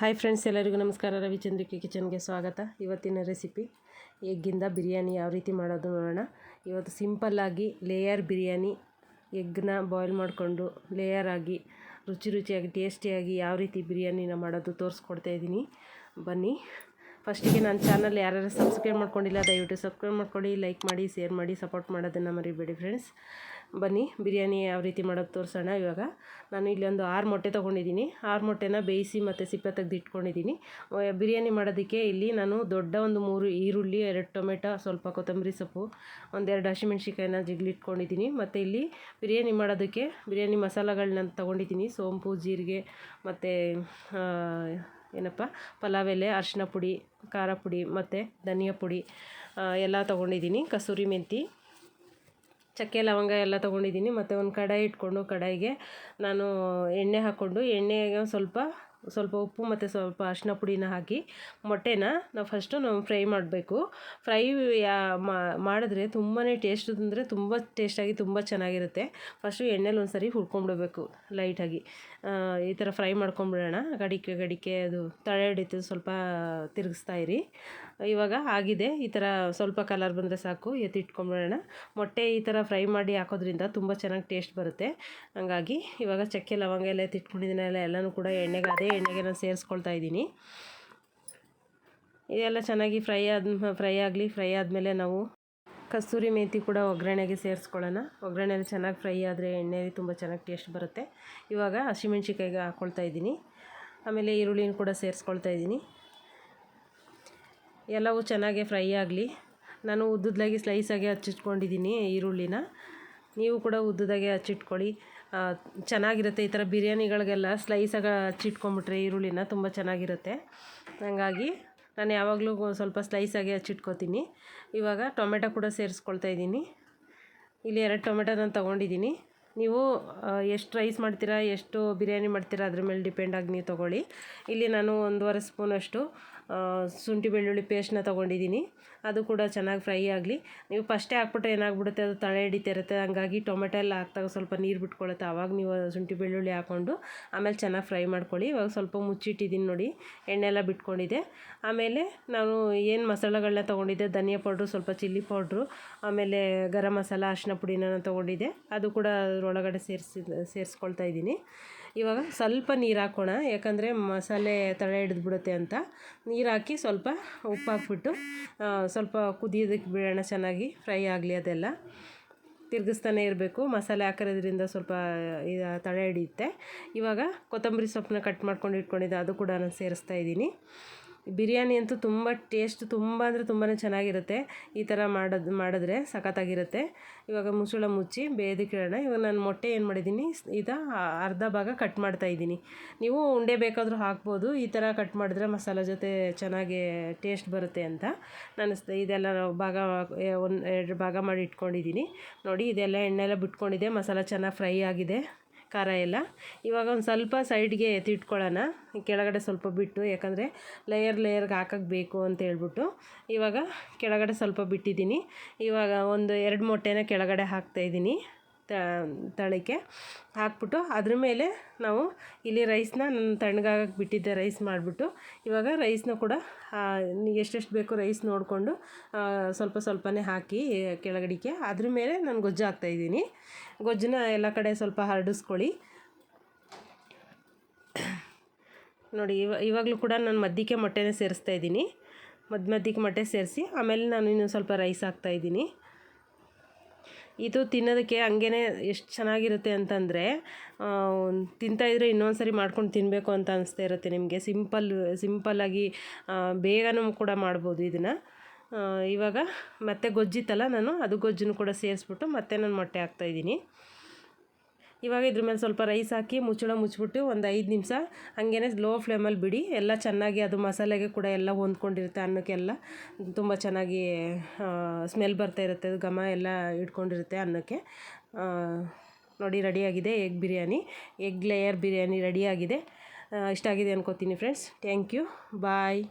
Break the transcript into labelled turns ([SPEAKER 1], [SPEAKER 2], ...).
[SPEAKER 1] Hi friends ಎಲ್ಲರಿಗೂ ನಮಸ್ಕಾರ. ರವಿಚಂದ್ರಿಕೆ ಕಿಚನ್ಗೆ ಸ್ವಾಗತ. ಇವತ್ತಿನ ರೆಸಿಪಿ, ಎಗ್ಗಿಂದ ಬಿರಿಯಾನಿ ಯಾವ ರೀತಿ ಮಾಡೋದು ನೋಡೋಣ. ಇವತ್ತು ಸಿಂಪಲ್ಲಾಗಿ ಲೇಯರ್ ಬಿರಿಯಾನಿ, ಎಗ್ನ ಬಾಯ್ಲ್ ಮಾಡಿಕೊಂಡು ಲೇಯರ್ ಆಗಿ, ರುಚಿ ರುಚಿಯಾಗಿ ಟೇಸ್ಟಿಯಾಗಿ ಯಾವ ರೀತಿ ಬಿರಿಯಾನಿನ ಮಾಡೋದು ತೋರಿಸ್ಕೊಡ್ತಾ ಇದ್ದೀನಿ. ಬನ್ನಿ. ಫಸ್ಟಿಗೆ ನನ್ನ ಚಾನಲ್ ಯಾರ್ಯಾರು ಸಬ್ಸ್ಕ್ರೈಬ್ ಮಾಡ್ಕೊಂಡಿಲ್ಲ, ದಯವಿಟ್ಟು ಸಬ್ಸ್ಕ್ರೈಬ್ ಮಾಡ್ಕೊಳ್ಳಿ ಲೈಕ್ ಮಾಡಿ ಶೇರ್ ಮಾಡಿ ಸಪೋರ್ಟ್ ಮಾಡೋದನ್ನು ಮರಿಬೇಡಿ ಫ್ರೆಂಡ್ಸ್ ಬನ್ನಿ, ಬಿರಿಯಾನಿ ಯಾವ ರೀತಿ ಮಾಡೋದು ತೋರಿಸೋಣ ಇವಾಗ. ನಾನು ಇಲ್ಲಿ ಒಂದು ಆರು ಮೊಟ್ಟೆ ತೊಗೊಂಡಿದ್ದೀನಿ. ಆರು ಮೊಟ್ಟೆನ ಬೇಯಿಸಿ ಮತ್ತು ಸಿಪ್ಪೆ ತೆಗೆದು ಇಟ್ಕೊಂಡಿದ್ದೀನಿ. ಬಿರಿಯಾನಿ ಮಾಡೋದಕ್ಕೆ ಇಲ್ಲಿ ನಾನು ದೊಡ್ಡ ಒಂದು ಮೂರು ಈರುಳ್ಳಿ, ಎರಡು ಟೊಮೆಟೊ, ಸ್ವಲ್ಪ ಕೊತ್ತಂಬರಿ ಸೊಪ್ಪು, ಒಂದೆರಡು ಹಸಿಮೆಣ್ಸಿಕಾಯಿನ ಜಿಗ್ಲಿಟ್ಕೊಂಡಿದ್ದೀನಿ ಮತ್ತು ಇಲ್ಲಿ ಬಿರಿಯಾನಿ ಮಾಡೋದಕ್ಕೆ ಬಿರಿಯಾನಿ ಮಸಾಲಗಳನ್ನ ತೊಗೊಂಡಿದ್ದೀನಿ. ಸೋಂಪು, ಜೀರಿಗೆ, ಮತ್ತು ಏನಪ್ಪ, ಪಲಾವ್ ಎಲೆ ಅರಿಶಿನ ಪುಡಿ, ಖಾರ ಪುಡಿ, ಮತ್ತು ಧನಿಯಾ ಪುಡಿ ಎಲ್ಲ ತೊಗೊಂಡಿದ್ದೀನಿ. ಕಸೂರಿ ಮೆಂತಿ. ಚಕ್ಕೆ ಲವಂಗ ಎಲ್ಲ ತೊಗೊಂಡಿದ್ದೀನಿ. ಮತ್ತು ಒಂದು ಕಡಾಯಿ ಇಟ್ಕೊಂಡು ಕಡಾಯಿಗೆ ನಾನು ಎಣ್ಣೆ ಹಾಕ್ಕೊಂಡು ಎಣ್ಣೆಗೆ ಸ್ವಲ್ಪ ಸ್ವಲ್ಪ ಉಪ್ಪು ಮತ್ತು ಸ್ವಲ್ಪ ಅರಿಶಿನ ಪುಡಿನ ಹಾಕಿ ಮೊಟ್ಟೆನ ನಾವು ಫಸ್ಟು ನಾವು ಫ್ರೈ ಮಾಡಬೇಕು. ಫ್ರೈ ಯಾ ಮಾಡಿದ್ರೆ ತುಂಬಾ ಟೇಸ್ಟ್ ಅಂದರೆ ತುಂಬ ಟೇಸ್ಟಾಗಿ ತುಂಬ ಚೆನ್ನಾಗಿರುತ್ತೆ. ಫಸ್ಟು ಎಣ್ಣೆಲಿ ಒಂದು ಸರಿ ಹುರ್ಕೊಂಡ್ಬಿಡ್ಬೇಕು ಲೈಟಾಗಿ ಈ ಥರ ಫ್ರೈ ಮಾಡ್ಕೊಂಬಿಡೋಣ ಗಡಿಕೆ ಗಡಿಕೆ ಅದು ತಳೆ ಹಿಡಿತು ಸ್ವಲ್ಪ ತಿರುಗಿಸ್ತಾ ಇರಿ. ಇವಾಗ ಆಗಿದೆ. ಈ ಥರ ಸ್ವಲ್ಪ ಕಲರ್ ಬಂದರೆ ಸಾಕು. ಎತ್ತಿಟ್ಕೊಂಬಿಡೋಣ ಮೊಟ್ಟೆ ಈ ಥರ ಫ್ರೈ ಮಾಡಿ ಹಾಕೋದ್ರಿಂದ ತುಂಬ ಚೆನ್ನಾಗಿ ಟೇಸ್ಟ್ ಬರುತ್ತೆ. ಹಂಗಾಗಿ ಇವಾಗ ಚಕ್ಕೆ, ಲವಂಗ ಎಲ್ಲ ಎತ್ತಿಟ್ಕೊಂಡಿದ್ದೀನಲ್ಲ ಎಲ್ಲನೂ ಕೂಡ ಎಣ್ಣೆಗೆ ಅದೇ ಎಣ್ಣೆಗೆ ನಾನು ಸೇರಿಸ್ಕೊಳ್ತಾ ಇದ್ದೀನಿ. ಇದೆಲ್ಲ ಚೆನ್ನಾಗಿ ಫ್ರೈ ಆದ, ಫ್ರೈ ಆಗಲಿ, ಫ್ರೈ ಆದಮೇಲೆ ನಾವು ಕಸ್ತೂರಿ ಮೇಥಿ ಕೂಡ ಒಗ್ಗರಣೆಗೆ ಸೇರಿಸ್ಕೊಳ್ಳೋಣ. ಒಗ್ಗರಣೆಯಲ್ಲಿ ಚೆನ್ನಾಗಿ ಫ್ರೈ ಆದರೆ ಎಣ್ಣೆಯಲ್ಲಿ ತುಂಬ ಚೆನ್ನಾಗಿ ಟೇಸ್ಟ್ ಬರುತ್ತೆ. ಇವಾಗ ಹಸಿಮೆಣ್ಸಿಕಾಯಿಗೆ ಹಾಕ್ಕೊಳ್ತಾ ಇದ್ದೀನಿ. ಆಮೇಲೆ ಈರುಳ್ಳಿನ ಕೂಡ ಸೇರಿಸ್ಕೊಳ್ತಾ ಇದ್ದೀನಿ. ಎಲ್ಲವೂ ಚೆನ್ನಾಗಿ ಫ್ರೈ ಆಗಲಿ. ನಾನು ಉದ್ದುದ್ಲಾಗಿ ಸ್ಲೈಸಾಗಿ ಹಚ್ಚಿಟ್ಕೊಂಡಿದ್ದೀನಿ ಈರುಳ್ಳಿನ. ನೀವು ಕೂಡ ಉದ್ದುದಾಗೆ ಹಚ್ಚಿಟ್ಕೊಳ್ಳಿ. ಚೆನ್ನಾಗಿರುತ್ತೆ ಈ ಥರ ಬಿರಿಯಾನಿಗಳಿಗೆಲ್ಲ ಸ್ಲೈಸಾಗ ಹಚ್ಚಿಟ್ಕೊಂಬಿಟ್ರೆ ಈರುಳ್ಳಿನ ತುಂಬ ಚೆನ್ನಾಗಿರುತ್ತೆ. ಹಾಗಾಗಿ ನಾನು ಯಾವಾಗಲೂ ಸ್ವಲ್ಪ ಸ್ಲೈಸಾಗಿ ಹಚ್ಚಿಟ್ಕೋತೀನಿ. ಇವಾಗ ಟೊಮೆಟೊ ಕೂಡ ಸೇರಿಸ್ಕೊಳ್ತಾ ಇದ್ದೀನಿ. ಇಲ್ಲಿ ಎರಡು ಟೊಮೆಟೊ ನಾನು ತೊಗೊಂಡಿದ್ದೀನಿ. ನೀವು ಎಷ್ಟು ರೈಸ್ ಮಾಡ್ತೀರಾ, ಎಷ್ಟು ಬಿರಿಯಾನಿ ಮಾಡ್ತೀರಾ ಅದ್ರ ಮೇಲೆ ಡಿಪೆಂಡಾಗಿ ನೀವು ತೊಗೊಳ್ಳಿ. ಇಲ್ಲಿ ನಾನು ಒಂದೂವರೆ ಸ್ಪೂನಷ್ಟು ಶುಂಠಿ ಬೆಳ್ಳುಳ್ಳಿ ಪೇಸ್ಟ್ನ ತೊಗೊಂಡಿದ್ದೀನಿ. ಅದು ಕೂಡ ಚೆನ್ನಾಗಿ ಫ್ರೈ ಆಗಲಿ. ನೀವು ಫಸ್ಟೇ ಹಾಕ್ಬಿಟ್ರೆ ಏನಾಗ್ಬಿಡುತ್ತೆ? ಅದು ತಳೆ ಹಿಡಿತಿರುತ್ತೆ ಹಂಗಾಗಿ ಟೊಮೆಟೊ ಎಲ್ಲ ಹಾಕ್ದಾಗ ಸ್ವಲ್ಪ ನೀರು ಬಿಟ್ಕೊಳುತ್ತೆ. ಆವಾಗ ನೀವು ಶುಂಠಿ ಬೆಳ್ಳುಳ್ಳಿ ಹಾಕ್ಕೊಂಡು ಆಮೇಲೆ ಚೆನ್ನಾಗಿ ಫ್ರೈ ಮಾಡ್ಕೊಳ್ಳಿ. ಇವಾಗ ಸ್ವಲ್ಪ ಮುಚ್ಚಿಟ್ಟಿದ್ದೀನಿ ನೋಡಿ. ಎಣ್ಣೆ ಎಲ್ಲ ಬಿಟ್ಕೊಂಡಿದೆ. ಆಮೇಲೆ ನಾನು ಏನು ಮಸಾಲೆಗಳನ್ನ ತೊಗೊಂಡಿದ್ದೆ? ಧನಿಯಾ ಪೌಡ್ರು ಸ್ವಲ್ಪ ಚಿಲ್ಲಿ ಪೌಡ್ರು ಆಮೇಲೆ ಗರಂ ಮಸಾಲ ಅರಿಶಿನ ಪುಡಿನ ತೊಗೊಂಡಿದ್ದೆ. ಅದು ಕೂಡ ಅದರೊಳಗಡೆ ಸೇರಿಸಿ, ಸೇರಿಸ್ಕೊಳ್ತಾ ಇದ್ದೀನಿ. ಇವಾಗ ಸ್ವಲ್ಪ ನೀರು ಹಾಕೋಣ, ಯಾಕಂದರೆ ಮಸಾಲೆ ತಳೆ ಹಿಡಿದ್ಬಿಡುತ್ತೆ ಅಂತ. ನೀರು ಹಾಕಿ ಸ್ವಲ್ಪ ಉಪ್ಪು ಹಾಕ್ಬಿಟ್ಟು ಸ್ವಲ್ಪ ಕುದಿಯೋದಕ್ಕೆ ಬಿಡೋಣ, ಚೆನ್ನಾಗಿ ಫ್ರೈ ಆಗಲಿ ಅದೆಲ್ಲ. ತಿರುಗಿಸ್ತಾನೆ ಇರಬೇಕು. ಮಸಾಲೆ ಹಾಕಿರೋದ್ರಿಂದ ಸ್ವಲ್ಪ ಇದು ತಳೆ ಹಿಡಿಯುತ್ತೆ. ಇವಾಗ ಕೊತ್ತಂಬರಿ ಸೊಪ್ಪನ್ನ ಕಟ್ ಮಾಡ್ಕೊಂಡು ಇಟ್ಕೊಂಡಿದ್ದೆ, ಅದು ಕೂಡ ನಾನು ಸೇರಿಸ್ತಾ ಇದ್ದೀನಿ. ಬಿರಿಯಾನಿ ಅಂತೂ ತುಂಬ ಟೇಸ್ಟ್ ತುಂಬ ಅಂದರೆ ತುಂಬಾ ಚೆನ್ನಾಗಿರುತ್ತೆ. ಈ ಥರ ಮಾಡೋದು, ಮಾಡಿದ್ರೆ ಸಖತ್ತಾಗಿರುತ್ತೆ. ಇವಾಗ ಮುಸುಳ ಮುಚ್ಚಿ ಬೇಯೋದಕ್ಕಿಡೋಣ ಇವಾಗ ನಾನು ಮೊಟ್ಟೆ ಏನು ಮಾಡಿದ್ದೀನಿ? ಇದು ಅರ್ಧ ಭಾಗ ಕಟ್ ಮಾಡ್ತಾ ಇದ್ದೀನಿ. ನೀವು ಉಂಡೆ ಬೇಕಾದರೂ ಹಾಕ್ಬೋದು. ಈ ಥರ ಕಟ್ ಮಾಡಿದ್ರೆ ಮಸಾಲೆ ಜೊತೆ ಚೆನ್ನಾಗಿ ಟೇಸ್ಟ್ ಬರುತ್ತೆ ಅಂತ. ನಾನು ಇದೆಲ್ಲ ಭಾಗ, ಒಂದು, ಎರಡು ಭಾಗ ಮಾಡಿ ಇಟ್ಕೊಂಡಿದ್ದೀನಿ. ನೋಡಿ, ಇದೆಲ್ಲ ಎಣ್ಣೆ ಬಿಟ್ಕೊಂಡಿದೆ. ಮಸಾಲ ಚೆನ್ನಾಗಿ ಫ್ರೈ ಆಗಿದೆ. ಖಾರ ಎಲ್ಲ ಇವಾಗ ಒಂದು ಸ್ವಲ್ಪ ಸೈಡ್ಗೆ ಎತ್ತಿಟ್ಕೊಳ್ಳೋಣ. ಕೆಳಗಡೆ ಸ್ವಲ್ಪ ಬಿಟ್ಟು, ಯಾಕಂದರೆ ಲೇಯರ್ ಲೇಯರ್ಗೆ ಹಾಕಕ್ಕೆ ಬೇಕು ಅಂತ ಹೇಳ್ಬಿಟ್ಟು ಇವಾಗ ಕೆಳಗಡೆ ಸ್ವಲ್ಪ ಬಿಟ್ಟಿದ್ದೀನಿ. ಇವಾಗ ಒಂದು ಎರಡು ಮೊಟ್ಟೆನ ಕೆಳಗಡೆ ಹಾಕ್ತಾಯಿದ್ದೀನಿ ತಳಕ್ಕೆ ಹಾಕ್ಬಿಟ್ಟು ಅದ್ರ ಮೇಲೆ ನಾವು ಇಲ್ಲಿ ರೈಸ್ನ ನಾನು ತಣ್ಣಗಾಗಕ್ಕೆ ಬಿಟ್ಟಿದ್ದೆ ರೈಸ್ ಮಾಡಿಬಿಟ್ಟು. ಇವಾಗ ರೈಸ್ನ ಕೂಡ ಎಷ್ಟೆಷ್ಟು ಬೇಕು ರೈಸ್ ನೋಡಿಕೊಂಡು ಸ್ವಲ್ಪ ಸ್ವಲ್ಪನೇ ಹಾಕಿ ಕೆಳಗಡಿಕೆ. ಅದ್ರ ಮೇಲೆ ನಾನು ಗೊಜ್ಜು ಹಾಕ್ತಾಯಿದ್ದೀನಿ ಗೊಜ್ಜನ್ನ ಎಲ್ಲ ಕಡೆ ಸ್ವಲ್ಪ ಹರಡಿಸ್ಕೊಳ್ಳಿ. ನೋಡಿ, ಇವ, ಇವಾಗಲೂ ಕೂಡ ನಾನು ಮಧ್ಯಕ್ಕೆ ಮೊಟ್ಟೆನೇ ಸೇರಿಸ್ತಾ ಇದ್ದೀನಿ. ಮದ್ದು ಮಧ್ಯಕ್ಕೆ ಮೊಟ್ಟೆ ಸೇರಿಸಿ, ಆಮೇಲೆ ನಾನು ಇನ್ನೂ ಸ್ವಲ್ಪ ರೈಸ್ ಹಾಕ್ತಾಯಿದ್ದೀನಿ ಇದು ತಿನ್ನೋದಕ್ಕೆ ಹಂಗೇ ಎಷ್ಟು ಚೆನ್ನಾಗಿರುತ್ತೆ ಅಂತಂದರೆ ತಿಂತಾಯಿದ್ರೆ ಇನ್ನೊಂದು ಸರಿ ಮಾಡ್ಕೊಂಡು ತಿನ್ನಬೇಕು ಅಂತ ಅನಿಸ್ತಾ ಇರುತ್ತೆ ನಿಮಗೆ. ಸಿಂಪಲ್ ಸಿಂಪಲ್ಲಾಗಿ ಬೇಗನೂ ಕೂಡ ಮಾಡ್ಬೋದು ಇದನ್ನು. ಇವಾಗ ಮತ್ತೆ ಗೊಜ್ಜಿತ್ತಲ್ಲ ನಾನು, ಅದು ಗೊಜ್ಜನ್ನು ಕೂಡ ಸೇರಿಸ್ಬಿಟ್ಟು ಮತ್ತೆ ನಾನು ಮೊಟ್ಟೆ ಹಾಕ್ತಾಯಿದ್ದೀನಿ ಇವಾಗ ಇದ್ರ ಮೇಲೆ ಸ್ವಲ್ಪ ರೈಸ್ ಹಾಕಿ ಮುಚ್ಚಳ ಮುಚ್ಚಿಬಿಟ್ಟು ಒಂದು ಐದು ನಿಮಿಷ ಹಾಗೇನೆ ಲೋ ಫ್ಲೇಮಲ್ಲಿ ಬಿಡಿ. ಎಲ್ಲ ಚೆನ್ನಾಗಿ ಅದು ಮಸಾಲೆಗೆ ಕೂಡ ಎಲ್ಲ ಹೊಂದ್ಕೊಂಡಿರುತ್ತೆ ಅನ್ನಕ್ಕೆಲ್ಲ. ತುಂಬ ಚೆನ್ನಾಗಿ ಸ್ಮೆಲ್ ಬರ್ತಾ ಇರುತ್ತೆ. ಘಮ ಎಲ್ಲ ಇಟ್ಕೊಂಡಿರುತ್ತೆ ಅನ್ನಕ್ಕೆ. ನೋಡಿ ರೆಡಿಯಾಗಿದೆ egg biryani. Egg layer biryani ರೆಡಿಯಾಗಿದೆ ಇಷ್ಟ ಆಗಿದೆ ಅನ್ಕೋತೀನಿ ಫ್ರೆಂಡ್ಸ್ ಥ್ಯಾಂಕ್ ಯು ಬಾಯ್